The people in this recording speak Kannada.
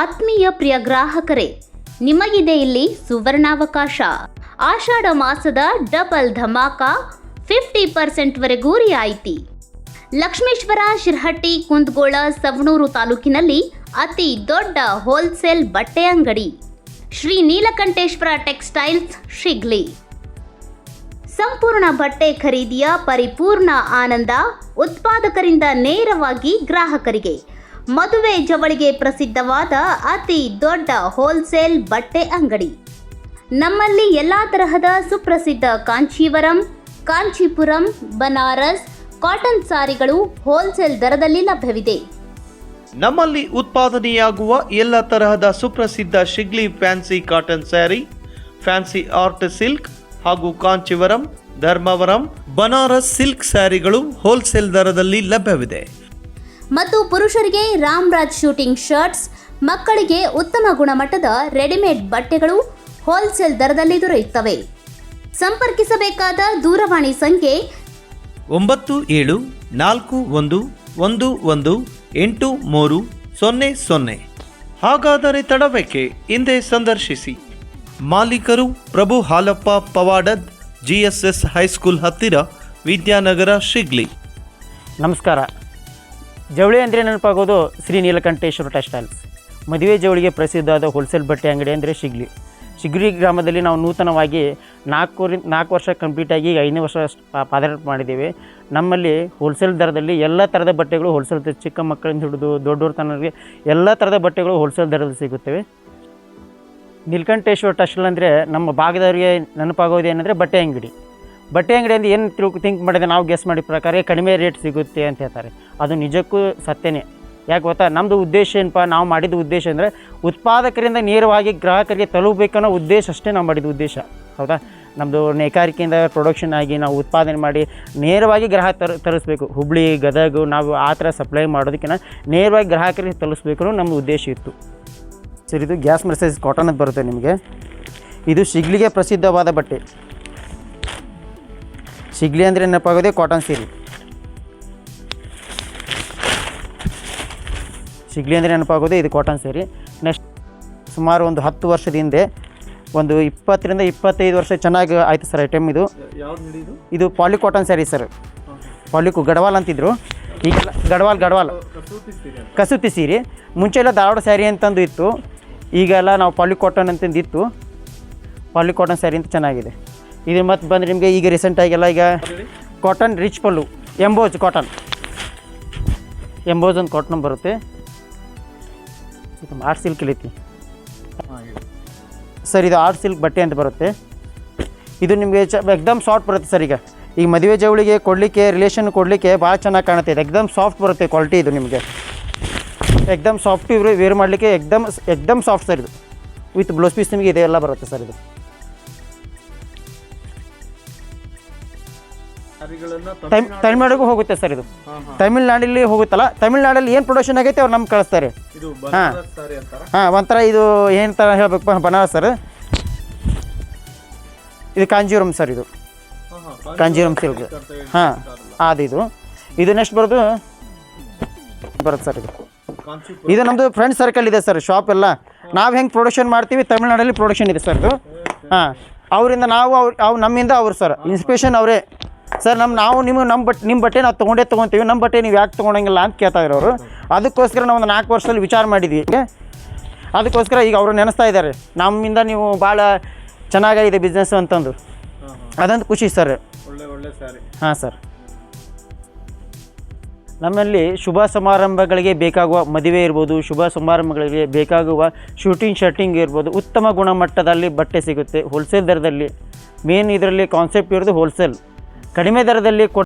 ಆತ್ಮೀಯ ಪ್ರಿಯ ಗ್ರಾಹಕರೇ, ನಿಮಗಿದೆ ಇಲ್ಲಿ ಸುವರ್ಣಾವಕಾಶ. ಆಷಾಢ ಮಾಸದ ಡಬಲ್ ಧಮಾಕ ಫಿಫ್ಟಿ ಪರ್ಸೆಂಟ್ವರೆಗೂ ರಿಯಾಯಿತಿ. ಲಕ್ಷ್ಮೇಶ್ವರ, ಶಿರ್ಹಟ್ಟಿ, ಕುಂದಗೋಳ, ಸವಣೂರು ತಾಲೂಕಿನಲ್ಲಿ ಅತಿ ದೊಡ್ಡ ಹೋಲ್ಸೇಲ್ ಬಟ್ಟೆ ಅಂಗಡಿ. ಶ್ರೀ ನೀಲಕಂಠೇಶ್ವರ ಟೆಕ್ಸ್ಟೈಲ್ಸ್, ಶಿಗ್ಲಿ. ಸಂಪೂರ್ಣ ಬಟ್ಟೆ ಖರೀದಿಯ ಪರಿಪೂರ್ಣ ಆನಂದ ಉತ್ಪಾದಕರಿಂದ ನೇರವಾಗಿ ಗ್ರಾಹಕರಿಗೆ. ಮದುವೆ ಜವಳಿಗೆ ಪ್ರಸಿದ್ಧವಾದ ಅತಿ ದೊಡ್ಡ ಹೋಲ್ಸೇಲ್ ಬಟ್ಟೆ ಅಂಗಡಿ. ನಮ್ಮಲ್ಲಿ ಎಲ್ಲ ತರಹದ ಸುಪ್ರಸಿದ್ಧ ಕಾಂಚೀವರಂ, ಕಾಂಚೀಪುರಂ, ಬನಾರಸ್, ಕಾಟನ್ ಸಾರಿಗಳು ಹೋಲ್ಸೇಲ್ ದರದಲ್ಲಿ ಲಭ್ಯವಿದೆ. ನಮ್ಮಲ್ಲಿ ಉತ್ಪಾದನೆಯಾಗುವ ಎಲ್ಲ ತರಹದ ಸುಪ್ರಸಿದ್ಧ Shigli fancy cotton saree, fancy art silk ಹಾಗೂ ಕಾಂಚೀವರಂ, ಧರ್ಮವರಂ, ಬನಾರಸ್ ಸಿಲ್ಕ್ ಸ್ಯಾರಿಗಳು ಹೋಲ್ಸೇಲ್ ದರದಲ್ಲಿ ಲಭ್ಯವಿದೆ. ಮತ್ತು ಪುರುಷರಿಗೆ ರಾಮ್ರಾಜ್ ಶೂಟಿಂಗ್ ಶರ್ಟ್ಸ್ ಮಕ್ಕಳಿಗೆ ಉತ್ತಮ ಗುಣಮಟ್ಟದ ರೆಡಿಮೇಡ್ ಬಟ್ಟೆಗಳು ಹೋಲ್ಸೇಲ್ ದರದಲ್ಲಿ ದೊರೆಯುತ್ತವೆ. ಸಂಪರ್ಕಿಸಬೇಕಾದ ದೂರವಾಣಿ ಸಂಖ್ಯೆ ಒಂಬತ್ತು ಏಳು ನಾಲ್ಕು ಒಂದು ಒಂದು ಒಂದು ಎಂಟು ಮೂರು ಸೊನ್ನೆ ಸೊನ್ನೆ. ಹಾಗಾದರೆ ತಡಬೇಕೆ ಹಿಂದೆ ಸಂದರ್ಶಿಸಿ. ಮಾಲೀಕರು Prabhu Halappa Pavadad GSS high school ಹತ್ತಿರ ವಿದ್ಯಾನಗರ ಶಿಗ್ಲಿ. ನಮಸ್ಕಾರ. ಜವಳಿ ಅಂದರೆ ನೆನಪಾಗೋದು ಶ್ರೀ ನೀಲಕಂಠೇಶ್ವರ ಟೆಕ್ಸ್ಟೈಲ್ಸ್. ಮದುವೆ ಜವಳಿಗೆ ಪ್ರಸಿದ್ಧವಾದ ಹೋಲ್ಸೇಲ್ ಬಟ್ಟೆ ಅಂಗಡಿ ಅಂದರೆ ಶಿಗ್ಲಿ. ಶಿಗ್ಲಿ ಗ್ರಾಮದಲ್ಲಿ ನಾವು ನೂತನವಾಗಿ ನಾಲ್ಕು ನಾಲ್ಕು ವರ್ಷ ಕಂಪ್ಲೀಟಾಗಿ ಐದನೇ ವರ್ಷ ಪಾದಾರ್ಪಣೆ ಮಾಡಿದ್ದೇವೆ. ನಮ್ಮಲ್ಲಿ ಹೋಲ್ಸೇಲ್ ದರದಲ್ಲಿ ಎಲ್ಲ ಥರದ ಬಟ್ಟೆಗಳು ಹೋಲ್ಸೇಲ್ ಚಿಕ್ಕ ಮಕ್ಕಳಿಂದ ಹಿಡಿದು ದೊಡ್ಡವ್ರ ತನಗೆ ಎಲ್ಲ ಥರದ ಬಟ್ಟೆಗಳು ಹೋಲ್ಸೇಲ್ ದರದಲ್ಲಿ ಸಿಗುತ್ತವೆ. ನೀಲಕಂಠೇಶ್ವರ ಟೆಕ್ಸ್ಟೈಲ್ ಅಂದರೆ ನಮ್ಮ ಭಾಗದವರಿಗೆ ನೆನಪಾಗೋದು ಏನಂದರೆ ಬಟ್ಟೆ ಅಂಗಡಿ. ಬಟ್ಟೆ ಅಂಗಡಿಯಿಂದ ಏನು ತಿಳ್ಕೊ ಥಿಂಕ್ ಮಾಡಿದೆ ನಾವು ಗೆಸ್ ಮಾಡಿದ ಪ್ರಕಾರ ಕಡಿಮೆ ರೇಟ್ ಸಿಗುತ್ತೆ ಅಂತ ಹೇಳ್ತಾರೆ. ಅದು ನಿಜಕ್ಕೂ ಸತ್ಯನೇ. ಯಾಕೆ ಗೊತ್ತಾ? ನಮ್ಮದು ಉದ್ದೇಶ ಏನಪ್ಪ? ನಾವು ಮಾಡಿದ ಉದ್ದೇಶ ಅಂದರೆ ಉತ್ಪಾದಕರಿಂದ ನೇರವಾಗಿ ಗ್ರಾಹಕರಿಗೆ ತಲುಪಬೇಕನ್ನೋ ಉದ್ದೇಶ ಅಷ್ಟೇ ನಾವು ಮಾಡಿದ ಉದ್ದೇಶ. ಹೌದಾ? ನಮ್ಮದು ನೇಕಾರಿಕೆಯಿಂದ ಪ್ರೊಡಕ್ಷನ್ ಆಗಿ ನಾವು ಉತ್ಪಾದನೆ ಮಾಡಿ ನೇರವಾಗಿ ಗ್ರಾಹಕ ತರ, ತರಿಸ್ಬೇಕು. ಹುಬ್ಳಿ, ಗದಗ, ನಾವು ಆ ಥರ ಸಪ್ಲೈ ಮಾಡೋದಕ್ಕಿಂತ ನೇರವಾಗಿ ಗ್ರಾಹಕರಿಗೆ ತಲುಪಿಸ್ಬೇಕು ನಮ್ಮ ಉದ್ದೇಶ ಇತ್ತು. ಸರ್, ಇದು ಗ್ಯಾಸ್ ಮೆಸೇಜ್ ಕಾಟನ್ ಬರುತ್ತೆ ನಿಮಗೆ. ಇದು ಶಿಗ್ಲಿಗೆ ಪ್ರಸಿದ್ಧವಾದ ಬಟ್ಟೆ. ಶಿಗ್ಲಿ ಅಂದರೆ ನೆನಪಾಗೋದೆ ಕಾಟನ್ ಸೀರೆ. ಶಿಗ್ಲಿ ಅಂದರೆ ನೆನಪಾಗೋದೇ ಇದು ಕಾಟನ್ ಸೀರೆ. ನೆಕ್ಸ್ಟ್ ಸುಮಾರು ಒಂದು ಹತ್ತು ವರ್ಷದ ಹಿಂದೆ ಒಂದು ಇಪ್ಪತ್ತರಿಂದ ಇಪ್ಪತ್ತೈದು ವರ್ಷ ಚೆನ್ನಾಗಿ ಆಯಿತು ಸರ್ ಐಟಮ್ ಇದು. ಇದು? Poly cotton saree sir. ಪಾಲಿಕು Gadwal ಅಂತಿದ್ರು. ಈಗ ಗಡವಾಲ್ ಗಡವಾಲ್. ಕಸೂತಿ ಸೀರೆ ಮುಂಚೆ ಎಲ್ಲ ಧಾರವಾಡ ಸ್ಯಾರಿ ಅಂತಂದು ಇತ್ತು. ಈಗೆಲ್ಲ ನಾವು ಪಾಲಿ ಕಾಟನ್ ಅಂತಂದು ಇತ್ತು. ಪಾಲಿ ಕಾಟನ್ ಸ್ಯಾರಿ ಅಂತ ಚೆನ್ನಾಗಿದೆ. ಇದು ಮತ್ತು ಬಂದರೆ ನಿಮಗೆ ಈಗ ರೀಸೆಂಟಾಗೆಲ್ಲ ಈಗ cotton rich pallu emboss cotton emboss ಒಂದು ಕಾಟನ್ ಬರುತ್ತೆ. ಆರ್ಟ್ ಸಿಲ್ಕ್ ಇಳಿತಿ ಸರ್ ಇದು ಆರ್ಟ್ ಸಿಲ್ಕ್ ಬಟ್ಟೆ ಅಂತ ಬರುತ್ತೆ. ಇದು ನಿಮಗೆ ಚ ಎಕ್ದಮ್ ಸಾಫ್ಟ್ ಬರುತ್ತೆ ಸರ್ ಈಗ. ಈಗ ಮದುವೆ ಜವಳಿಗೆ ಕೊಡಲಿಕ್ಕೆ ರಿಲೇಷನ್ ಕೊಡಲಿಕ್ಕೆ ಭಾಳ ಚೆನ್ನಾಗಿ ಕಾಣುತ್ತೆ. ಇದು ಎಕ್ದಮ್ ಸಾಫ್ಟ್ ಬರುತ್ತೆ ಕ್ವಾಲಿಟಿ ಇದು ನಿಮಗೆ. ಎಕ್ದಮ್ ಸಾಫ್ಟ್ ಇವರು ವೇರ್ ಮಾಡಲಿಕ್ಕೆ ಎಕ್ದಮ್ ಎಕ್ದಮ್ ಸಾಫ್ಟ್ ಸರ್ ಇದು. ವಿತ್ ಬ್ಲೌಸ್ ಪೀಸ್ ನಿಮಗೆ ಇದೆಲ್ಲ ಬರುತ್ತೆ ಸರ್ ಇದು. ತಮಿಳ್ನಾಡಿಗೂ ಹೋಗುತ್ತೆ ಸರ್ ಇದು. ತಮಿಳ್ನಾಡಲ್ಲಿ ಹೋಗುತ್ತಲ್ಲ ತಮಿಳ್ನಾಡಲ್ಲಿ ಏನು ಪ್ರೊಡಕ್ಷನ್ ಆಗೈತೆ ಅವ್ರು ನಮ್ಗೆ ಕಳಿಸ್ತಾರೆ. ಹಾಂ. ಹಾಂ ಒಂಥರ ಇದು ಏನು ಥರ ಹೇಳ್ಬೇಕು ಬನಾರಸ್ ಸರ್. ಇದು ಕಾಂಜೀವರಂ ಸರ್ ಇದು. ಕಾಂಜೀವರಂ ಸಿಲ್ಕ್ ಹಾಂ ಅದು ಇದು ಇದು ನೆಕ್ಸ್ಟ್ ಬರೋದು. ಬರುತ್ತೆ ಸರ್ ಇದು. ಇದು ನಮ್ಮದು ಫ್ರೆಂಡ್ ಸರ್ಕಲ್ ಇದೆ ಸರ್ ಶಾಪ್ ಎಲ್ಲ. ನಾವು ಹೆಂಗೆ ಪ್ರೊಡಕ್ಷನ್ ಮಾಡ್ತೀವಿ ತಮಿಳ್ನಾಡಲ್ಲಿ ಪ್ರೊಡಕ್ಷನ್ ಇದೆ ಸರ್ ಇದು. ಹಾಂ ಅವರಿಂದ ನಾವು ಅವ್ರು ಅವು ನಮ್ಮಿಂದ ಅವ್ರು ಸರ್. ಇನ್ಸ್ಪಿರೇಷನ್ ಅವರೇ. ಸರ್ ನಮ್ಮ ನಾವು ನಿಮಗೆ ನಮ್ಮ ಬಟ್ಟೆ ನಿಮ್ಮ ಬಟ್ಟೆ ನಾವು ತೊಗೊಂಡೇ ತೊಗೊತೀವಿ ನಮ್ಮ ಬಟ್ಟೆ ನೀವು ಯಾಕೆ ತೊಗೊಳಂಗಿಲ್ಲ ಅಂತ ಕೇಳ್ತಾ ಇರೋರು ಅದಕ್ಕೋಸ್ಕರ ನಾವು ಒಂದು ನಾಲ್ಕು ವರ್ಷದಲ್ಲಿ ವಿಚಾರ ಮಾಡಿದ್ವಿ. ಅದಕ್ಕೋಸ್ಕರ ಈಗ ಅವರು ನೆನೆಸ್ತಾ ಇದ್ದಾರೆ. ನಮ್ಮಿಂದ ನೀವು ಭಾಳ ಚೆನ್ನಾಗಿದೆ ಬಿಸ್ನೆಸ್ ಅಂತಂದು ಅದಂತ ಖುಷಿ ಸರ್. ಹಾಂ ಸರ್. ನಮ್ಮಲ್ಲಿ ಶುಭ ಸಮಾರಂಭಗಳಿಗೆ ಬೇಕಾಗುವ ಮದುವೆ ಇರ್ಬೋದು ಶುಭ ಸಮಾರಂಭಗಳಿಗೆ ಬೇಕಾಗುವ ಶೂಟಿಂಗ್ ಶರ್ಟಿಂಗ್ ಇರ್ಬೋದು ಉತ್ತಮ ಗುಣಮಟ್ಟದಲ್ಲಿ ಬಟ್ಟೆ ಸಿಗುತ್ತೆ. ಹೋಲ್ಸೇಲ್ ದರದಲ್ಲಿ ಮೇನ್ ಇದರಲ್ಲಿ ಕಾನ್ಸೆಪ್ಟ್ ಇರೋದು ಹೋಲ್ಸೇಲ್ ಕಡಿಮೆ ದರದಲ್ಲಿ